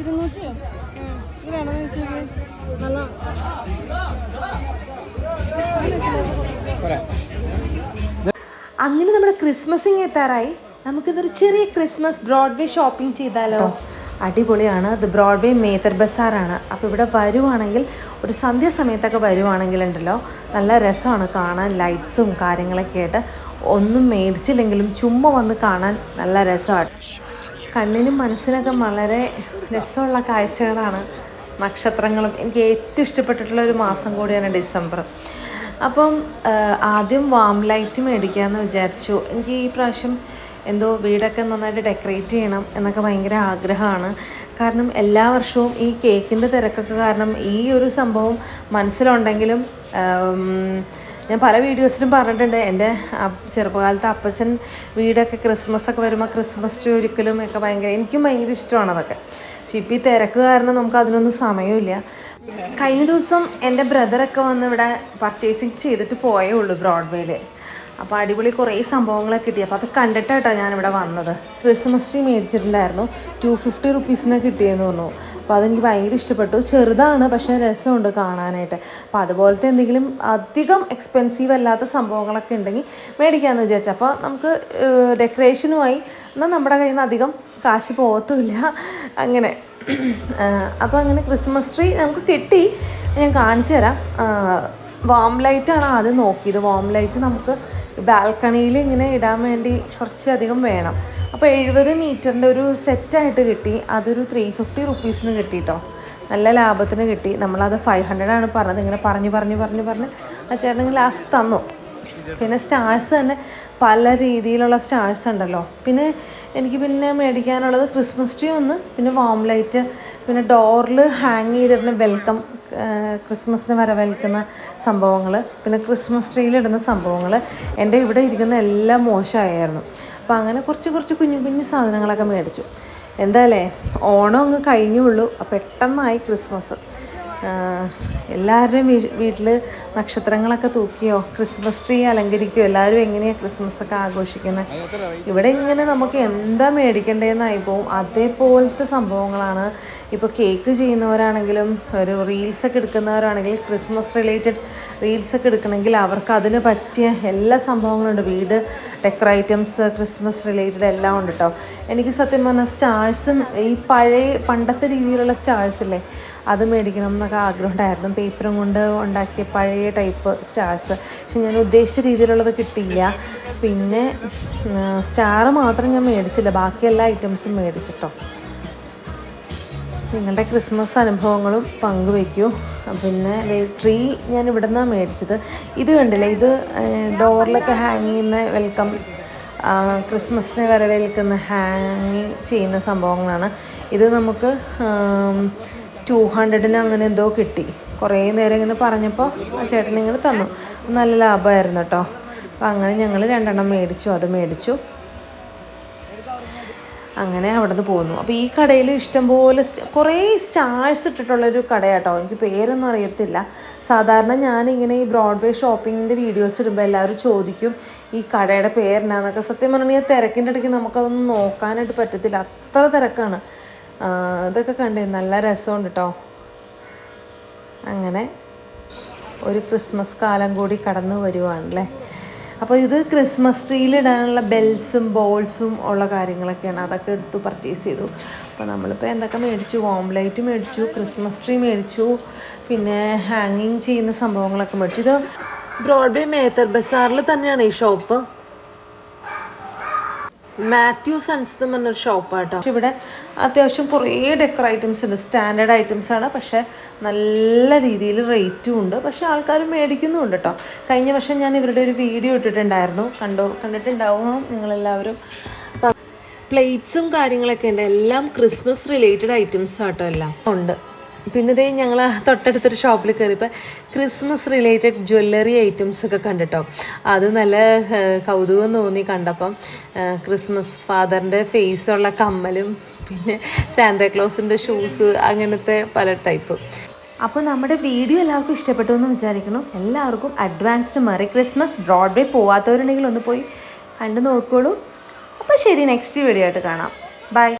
ഇരുന്നൂറ്റിയോ നല്ല. അങ്ങനെ നമ്മുടെ ക്രിസ്മസിങ് എത്താറായി. നമുക്കിന്നൊരു ചെറിയ ക്രിസ്മസ് ബ്രോഡ്വേ ഷോപ്പിംഗ് ചെയ്താലോ? അടിപൊളിയാണ്. ഇത് ബ്രോഡ്വേ മേത്തർ ബസാറാണ്. അപ്പോൾ ഇവിടെ വരുവാണെങ്കിൽ ഒരു സന്ധ്യ സമയത്തൊക്കെ വരുവാണെങ്കിൽ ഉണ്ടല്ലോ നല്ല രസമാണ് കാണാൻ ലൈറ്റ്സും കാര്യങ്ങളൊക്കെ ആയിട്ട്. ഒന്നും മേടിച്ചില്ലെങ്കിലും ചുമ്മാ വന്ന് കാണാൻ നല്ല രസമാണ്. കണ്ണിനും മനസ്സിനൊക്കെ വളരെ രസമുള്ള കാഴ്ചകളാണ് നക്ഷത്രങ്ങളും. എനിക്ക് ഏറ്റവും ഇഷ്ടപ്പെട്ടിട്ടുള്ള ഒരു മാസം കൂടിയാണ് ഡിസംബർ. അപ്പം ആദ്യം വാം ലൈറ്റ് മേടിക്കാമെന്ന് വിചാരിച്ചു. എനിക്ക് ഈ പ്രാവശ്യം എന്തോ വീടൊക്കെ നന്നായിട്ട് ഡെക്കറേറ്റ് ചെയ്യണം എന്നൊക്കെ ഭയങ്കര ആഗ്രഹമാണ്. കാരണം എല്ലാ വർഷവും ഈ കേക്കിന്റെ തിരക്കൊക്കെ കാരണം ഈ ഒരു സംഭവം മനസ്സിലുണ്ടെങ്കിലും ഞാൻ പല വീഡിയോസിലും പറഞ്ഞിട്ടുണ്ട്. എന്റെ ചെറുപ്പകാലത്ത് അപ്പച്ചൻ വീടൊക്കെ ക്രിസ്മസ് ഒക്കെ വരുമ്പോൾ ക്രിസ്മസ് ട്രീ ഒരിക്കലും ഒക്കെ ഭയങ്കര എനിക്കും ഭയങ്കര ഇഷ്ടമാണ് അതൊക്കെ. പക്ഷെ ഇപ്പോൾ ഈ തിരക്ക് കാരണം നമുക്ക് അതിനൊന്നും സമയമില്ല. കഴിഞ്ഞ ദിവസം എന്റെ ബ്രദറൊക്കെ വന്ന് ഇവിടെ പർച്ചേസിങ് ചെയ്തിട്ട് പോയേ ഉള്ളൂ ബ്രോഡ്വേയിൽ അപ്പോൾ അടിപൊളി കുറേ സംഭവങ്ങളൊക്കെ കിട്ടി. അപ്പോൾ അത് കണ്ടിട്ടാട്ടോ ഞാനിവിടെ വന്നത്. ക്രിസ്മസ് ട്രീ മേടിച്ചിട്ടുണ്ടായിരുന്നു. ടു ഫിഫ്റ്റി റുപ്പീസിന് കിട്ടിയെന്ന് പറഞ്ഞു. അപ്പോൾ അതെനിക്ക് ഭയങ്കര ഇഷ്ടപ്പെട്ടു. ചെറുതാണ് പക്ഷേ രസമുണ്ട് കാണാനായിട്ട്. അപ്പോൾ അതുപോലത്തെ എന്തെങ്കിലും അധികം എക്സ്പെൻസീവ് അല്ലാത്ത സംഭവങ്ങളൊക്കെ ഉണ്ടെങ്കിൽ മേടിക്കാമെന്ന് വിചാരിച്ചു. അപ്പോൾ നമുക്ക് ഡെക്കറേഷനുമായി എന്നാൽ നമ്മുടെ കയ്യിൽ നിന്ന് അധികം കാശ് പോകത്തുമില്ല അങ്ങനെ അപ്പോൾ അങ്ങനെ ക്രിസ്മസ് ട്രീ നമുക്ക് കിട്ടി. ഞാൻ കാണിച്ചു തരാം. വാം ലൈറ്റ് ആണ് ആദ്യം നോക്കിയത്. വാം ലൈറ്റ് നമുക്ക് ബാൽക്കണിയിൽ ഇങ്ങനെ ഇടാൻ വേണ്ടി കുറച്ചധികം വേണം. അപ്പോൾ എഴുപത് മീറ്ററിന്റെ ഒരു സെറ്റായിട്ട് കിട്ടി. അതൊരു ത്രീ ഫിഫ്റ്റി റുപ്പീസിന് കിട്ടി കേട്ടോ നല്ല ലാഭത്തിന് കിട്ടി. നമ്മളത് ഫൈവ് ഹൺഡ്രഡ് ആണ് പറഞ്ഞത്. ഇങ്ങനെ പറഞ്ഞ് പറഞ്ഞ് പറഞ്ഞ് പറഞ്ഞ് ആ ചേട്ടൻ ലാസ്റ്റ് തന്നു. പിന്നെ സ്റ്റാർസ് തന്നെ പല രീതിയിലുള്ള സ്റ്റാർസ് ഉണ്ടല്ലോ. പിന്നെ എനിക്ക് പിന്നെ മേടിക്കാനുള്ളത് ക്രിസ്മസ് ട്രീ ഒന്ന് പിന്നെ വാം ലൈറ്റ് പിന്നെ ഡോറിൽ ഹാങ് ചെയ്തിടുന്ന വെൽക്കം ക്രിസ്മസിന് വരവേൽക്കുന്ന സംഭവങ്ങൾ പിന്നെ ക്രിസ്മസ് ട്രീയിലിടുന്ന സംഭവങ്ങൾ. എന്റെ ഇവിടെ ഇരിക്കുന്ന എല്ലാം മോശമായിരുന്നു. അപ്പോൾ അങ്ങനെ കുറച്ച് കുറച്ച് കുഞ്ഞു കുഞ്ഞു സാധനങ്ങളൊക്കെ മേടിച്ചു. എന്തായാലേ ഓണം അങ്ങ് കഴിഞ്ഞുള്ളൂ. പെട്ടെന്നായി ക്രിസ്മസ്. എല്ലാവരുടെയും വീ വീട്ടിൽ നക്ഷത്രങ്ങളൊക്കെ തൂക്കിയോ ക്രിസ്മസ് ട്രീ അലങ്കരിക്കുകയോ എല്ലാവരും എങ്ങനെയാണ് ക്രിസ്മസ് ഒക്കെ ആഘോഷിക്കുന്നത് ഇവിടെ ഇങ്ങനെ നമുക്ക് എന്താ മേടിക്കേണ്ടതെന്നായി പോവും. അതേപോലത്തെ സംഭവങ്ങളാണ്. ഇപ്പോൾ കേക്ക് ചെയ്യുന്നവരാണെങ്കിലും ഒരു റീൽസൊക്കെ എടുക്കുന്നവരാണെങ്കിലും ക്രിസ്മസ് റിലേറ്റഡ് റീൽസൊക്കെ എടുക്കണമെങ്കിൽ അവർക്ക് അതിന് പറ്റിയ എല്ലാ സംഭവങ്ങളുണ്ട് വീട് ഡെക്കർ ഐറ്റംസ് ക്രിസ്മസ് റിലേറ്റഡ് എല്ലാം ഉണ്ട് കേട്ടോ എനിക്ക് സത്യം പറഞ്ഞാൽ സ്റ്റാഴ്സും ഈ പഴയ പണ്ടത്തെ രീതിയിലുള്ള സ്റ്റാഴ്സ് ഇല്ലേ അത് മേടിക്കണം എന്നൊക്കെ ആഗ്രഹം ഉണ്ടായിരുന്നു പേപ്പറും കൊണ്ട് ഉണ്ടാക്കിയ പഴയ ടൈപ്പ് സ്റ്റാർസ് പക്ഷെ ഞാൻ ഉദ്ദേശിച്ച രീതിയിലുള്ളത് കിട്ടിയില്ല. പിന്നെ സ്റ്റാർ മാത്രം ഞാൻ മേടിച്ചില്ല. ബാക്കി എല്ലാ ഐറ്റംസും മേടിച്ചിട്ടോ. നിങ്ങളുടെ ക്രിസ്മസ് അനുഭവങ്ങളും പങ്കുവയ്ക്കൂ. പിന്നെ ട്രീ ഞാൻ ഇവിടെ നിന്നാണ് മേടിച്ചത്. ഇത് കണ്ടില്ലേ? ഇത് ഡോറിലൊക്കെ ഹാങ് ചെയ്യുന്ന വെൽക്കം ക്രിസ്മസിനെ വരവേൽക്കുന്ന ഹാങ് ചെയ്യുന്ന സംഭവങ്ങളാണ്. ഇത് നമുക്ക് ടു ഹൺഡ്രഡിന് അങ്ങനെ എന്തോ കിട്ടി. കുറേ നേരം ഇങ്ങനെ പറഞ്ഞപ്പോൾ ആ ചേട്ടൻ നിങ്ങൾ തന്നു. നല്ല ലാഭമായിരുന്നു കേട്ടോ അപ്പം അങ്ങനെ ഞങ്ങൾ രണ്ടെണ്ണം മേടിച്ചു അത് മേടിച്ചു. അങ്ങനെ അവിടെ നിന്ന് പോന്നു. അപ്പോൾ ഈ കടയിൽ ഇഷ്ടംപോലെ കുറേ സ്റ്റാഴ്സ് ഇട്ടിട്ടുള്ളൊരു കടയാട്ടോ. എനിക്ക് പേരൊന്നും അറിയത്തില്ല. സാധാരണ ഞാനിങ്ങനെ ഈ ബ്രോഡ്വേ ഷോപ്പിങ്ങിന്റെ വീഡിയോസ് ഇടുമ്പോൾ എല്ലാവരും ചോദിക്കും ഈ കടയുടെ പേരെന്നാന്നൊക്കെ സത്യം പറഞ്ഞാൽ തിരക്കിന്റെ ഇടയ്ക്ക് നമുക്കതൊന്നും നോക്കാനായിട്ട് പറ്റത്തില്ല. അത്ര തിരക്കാണ്. ഇതൊക്കെ കണ്ടേ നല്ല രസമുണ്ട് കേട്ടോ അങ്ങനെ ഒരു ക്രിസ്മസ് കാലം കൂടി കടന്നു വരുവാണല്ലേ? അപ്പോൾ ഇത് ക്രിസ്മസ് ട്രീയിൽ ഇടാനുള്ള ബെൽസും ബോൾസും ഉള്ള കാര്യങ്ങളൊക്കെയാണ്. അതൊക്കെ എടുത്ത് പർച്ചേസ് ചെയ്തു. അപ്പോൾ നമ്മളിപ്പോൾ എന്തൊക്കെ മേടിച്ചു? ഓംലൈറ്റ് മേടിച്ചു ക്രിസ്മസ് ട്രീ മേടിച്ചു പിന്നെ ഹാങ്ങിങ് ചെയ്യുന്ന സംഭവങ്ങളൊക്കെ മേടിച്ചു. ഇത് ബ്രോഡ്വേ മേത്തർ ബസാറിൽ തന്നെയാണ് ഈ ഷോപ്പ്. മാത്യു സൺസ് എന്ന് പറഞ്ഞൊരു ഷോപ്പാട്ടോ. പക്ഷെ ഇവിടെ അത്യാവശ്യം കുറേ ഡെക്കർ ഐറ്റംസ് ഉണ്ട്. സ്റ്റാൻഡേർഡ് ഐറ്റംസ് ആണ്. പക്ഷേ നല്ല രീതിയിൽ റേറ്റും ഉണ്ട്. പക്ഷെ ആൾക്കാർ മേടിക്കുന്നുമുണ്ട് കേട്ടോ കഴിഞ്ഞ വർഷം ഞാൻ ഇവരുടെ ഒരു വീഡിയോ ഇട്ടിട്ടുണ്ടായിരുന്നു. കണ്ടോ? കണ്ടിട്ടുണ്ടാവും നിങ്ങളെല്ലാവരും. പ്ലേറ്റ്സും കാര്യങ്ങളൊക്കെ ഉണ്ട്. എല്ലാം ക്രിസ്മസ് റിലേറ്റഡ് ഐറ്റംസ് ആട്ടോ എല്ലാം. ഉണ്ട്. പിന്നെ ഇതേ ഞങ്ങൾ തൊട്ടടുത്തൊരു ഷോപ്പിൽ കയറിയപ്പോൾ ക്രിസ്മസ് റിലേറ്റഡ് ജ്വല്ലറി ഐറ്റംസ് ഒക്കെ കണ്ടിട്ടോ. അത് നല്ല കൗതുകം തോന്നി കണ്ടപ്പം. ക്രിസ്മസ് ഫാദറിന്റെ ഫേസുള്ള കമ്മലും പിന്നെ സാന്താക്ലോസിന്റെ ഷൂസ് അങ്ങനത്തെ പല ടൈപ്പ് അപ്പോൾ നമ്മുടെ വീഡിയോ എല്ലാവർക്കും ഇഷ്ടപ്പെട്ടു എന്ന് വിചാരിക്കുന്നു. എല്ലാവർക്കും അഡ്വാൻസ്ഡ് മെറി ക്രിസ്മസ് ബ്രോഡ്വേ പോവാത്തവരുണ്ടെങ്കിൽ ഒന്ന് പോയി കണ്ടു നോക്കോളൂ അപ്പോൾ ശരി നെക്സ്റ്റ് വീഡിയോ ആയിട്ട് കാണാം. ബൈ